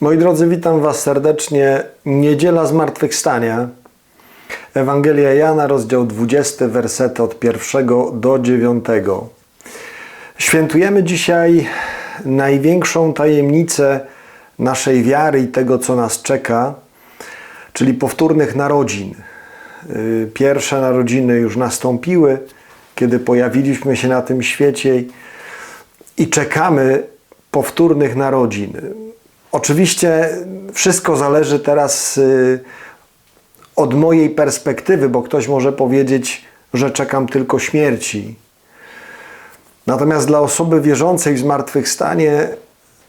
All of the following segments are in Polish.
Moi drodzy, witam Was serdecznie. Niedziela Zmartwychwstania. Ewangelia Jana, rozdział 20, wersety od 1 do 9. Świętujemy dzisiaj największą tajemnicę naszej wiary i tego, co nas czeka, czyli powtórnych narodzin. Y, Pierwsze narodziny już nastąpiły, kiedy pojawiliśmy się na tym świecie i czekamy powtórnych narodzin. Oczywiście wszystko zależy teraz y, od mojej perspektywy, bo ktoś może powiedzieć, że czekam tylko śmierci. Natomiast dla osoby wierzącej w zmartwychwstanie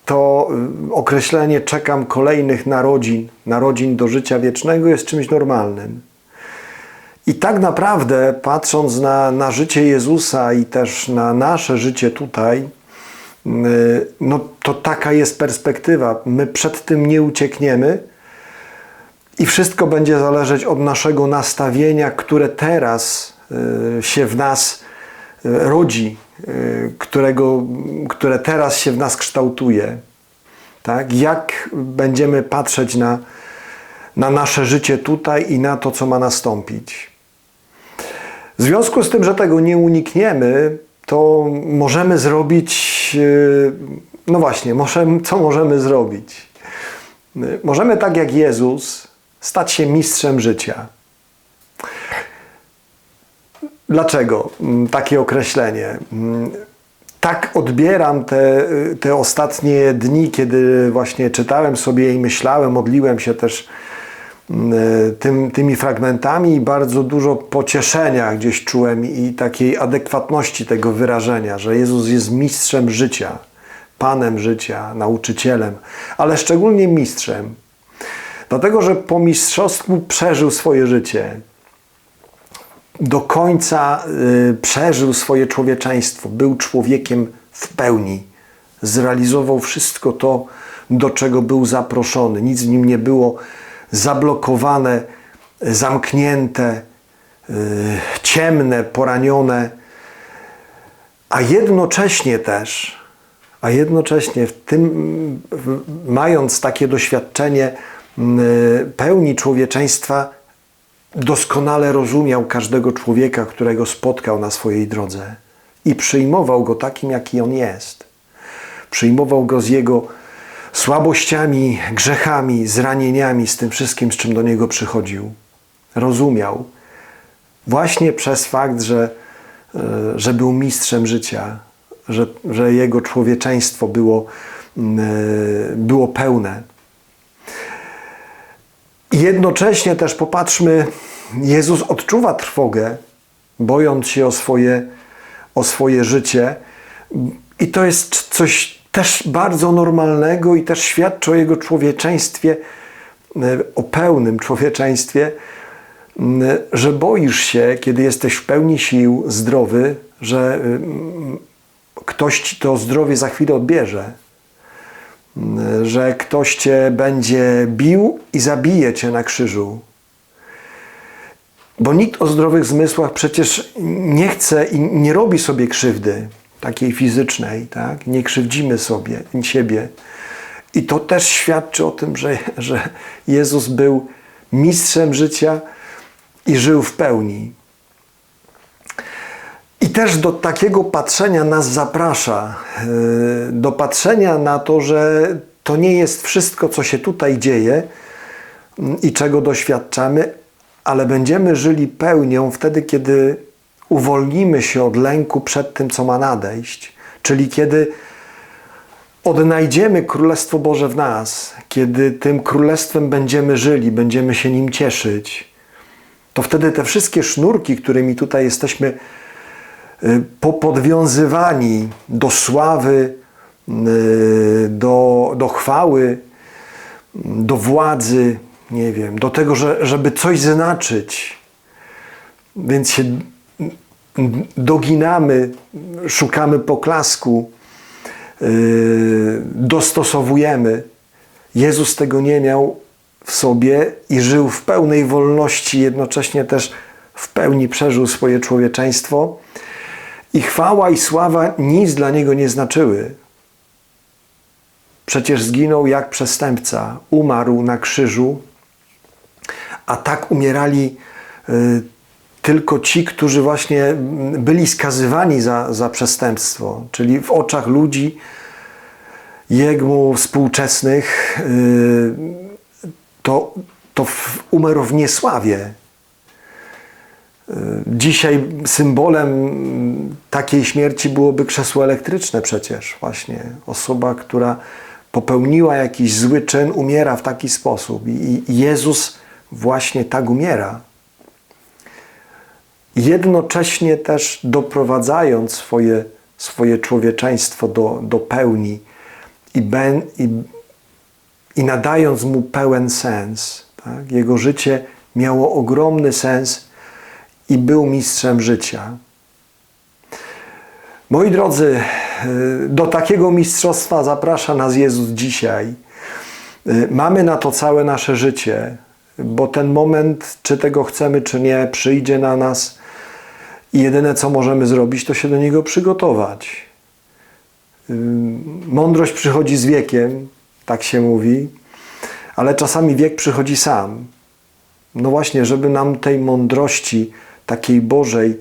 to y, określenie czekam kolejnych narodzin, narodzin do życia wiecznego jest czymś normalnym. I tak naprawdę, patrząc na, na życie Jezusa i też na nasze życie tutaj, no to taka jest perspektywa. My przed tym nie uciekniemy i wszystko będzie zależeć od naszego nastawienia, które teraz y, się w nas y, rodzi, y, którego, które teraz się w nas kształtuje. Tak? Jak będziemy patrzeć na, na nasze życie tutaj i na to, co ma nastąpić. W związku z tym, że tego nie unikniemy, to możemy zrobić, no właśnie, co możemy zrobić? Możemy tak jak Jezus stać się mistrzem życia. Dlaczego takie określenie? Tak odbieram te, te ostatnie dni, kiedy właśnie czytałem sobie i myślałem, modliłem się też tym, tymi fragmentami i bardzo dużo pocieszenia gdzieś czułem i takiej adekwatności tego wyrażenia, że Jezus jest mistrzem życia, Panem życia, nauczycielem, ale szczególnie mistrzem. Dlatego, że po mistrzostwu przeżył swoje życie. Do końca y, przeżył swoje człowieczeństwo. Był człowiekiem w pełni. Zrealizował wszystko to, do czego był zaproszony. Nic w nim nie było zablokowane, zamknięte, y, ciemne, poranione, a jednocześnie też, a jednocześnie w tym, mając takie doświadczenie y, pełni człowieczeństwa, doskonale rozumiał każdego człowieka, którego spotkał na swojej drodze i przyjmował go takim, jaki on jest. Przyjmował go z jego słabościami, grzechami, zranieniami, z tym wszystkim, z czym do niego przychodził. Rozumiał właśnie przez fakt, że, e, że był mistrzem życia, że, że jego człowieczeństwo było, e, było pełne. Jednocześnie też popatrzmy, Jezus odczuwa trwogę, bojąc się o swoje, o swoje życie. I to jest coś też bardzo normalnego i też świadczy o jego człowieczeństwie, e, o pełnym człowieczeństwie, że boisz się, kiedy jesteś w pełni sił, zdrowy, że ktoś ci to zdrowie za chwilę odbierze, że ktoś cię będzie bił i zabije cię na krzyżu. Bo nikt o zdrowych zmysłach przecież nie chce i nie robi sobie krzywdy takiej fizycznej, tak? nie krzywdzimy sobie, siebie. I to też świadczy o tym, że, że Jezus był mistrzem życia i żył w pełni. I też do takiego patrzenia nas zaprasza, e, do patrzenia na to, że to nie jest wszystko, co się tutaj dzieje mm, i czego doświadczamy, ale będziemy żyli pełnią wtedy, kiedy uwolnimy się od lęku przed tym, co ma nadejść, czyli kiedy odnajdziemy Królestwo Boże w nas, kiedy tym Królestwem będziemy żyli, będziemy się nim cieszyć, to wtedy te wszystkie sznurki, którymi tutaj jesteśmy y, popodwiązywani do sławy, y, do, do chwały, do władzy, nie wiem, do tego, że, żeby coś znaczyć, więc się doginamy, szukamy poklasku, yy, dostosowujemy. Jezus tego nie miał w sobie i żył w pełnej wolności, jednocześnie też w pełni przeżył swoje człowieczeństwo. I chwała i sława nic dla niego nie znaczyły. przecież zginął jak przestępca, umarł na krzyżu, a tak umierali y, tylko ci, którzy właśnie byli skazywani za, za przestępstwo, czyli w oczach ludzi, jemu współczesnych, y, to, to umarł w niesławie. Y, Dzisiaj symbolem takiej śmierci byłoby krzesło elektryczne przecież właśnie. Osoba, która popełniła jakiś zły czyn, umiera w taki sposób. I Jezus właśnie tak umiera. Jednocześnie też doprowadzając swoje, swoje człowieczeństwo do, do pełni i, ben, i, i nadając mu pełen sens. Tak? Jego życie miało ogromny sens i był mistrzem życia. Moi drodzy, y, do takiego mistrzostwa zaprasza nas Jezus dzisiaj. Y, Mamy na to całe nasze życie, bo ten moment, czy tego chcemy, czy nie, przyjdzie na nas i jedyne, co możemy zrobić, to się do niego przygotować. Mądrość przychodzi z wiekiem, tak się mówi, ale czasami wiek przychodzi sam. No właśnie, żeby nam tej mądrości, takiej Bożej,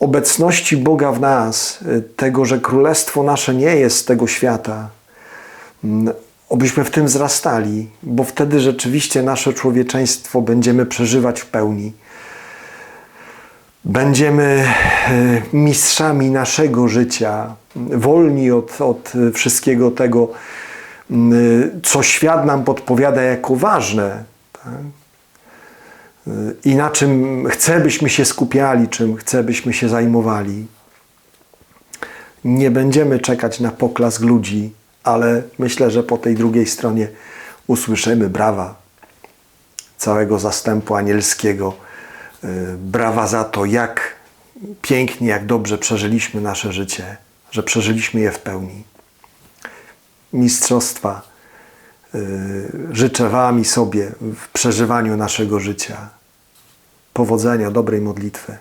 obecności Boga w nas, y, tego, że królestwo nasze nie jest z tego świata, obyśmy w tym wzrastali, bo wtedy rzeczywiście nasze człowieczeństwo będziemy przeżywać w pełni. Będziemy y, mistrzami naszego życia, wolni od, od wszystkiego tego, y, co świat nam podpowiada jako ważne. Tak? i na czym chce, byśmy się skupiali, czym chce, byśmy się zajmowali. Nie będziemy czekać na poklask ludzi, ale myślę, że po tej drugiej stronie usłyszymy brawa całego zastępu anielskiego. Yy, Brawa za to, jak pięknie, jak dobrze przeżyliśmy nasze życie, że przeżyliśmy je w pełni. Mistrzostwa yy, życzę Wam i sobie w przeżywaniu naszego życia. Powodzenia, dobrej modlitwy.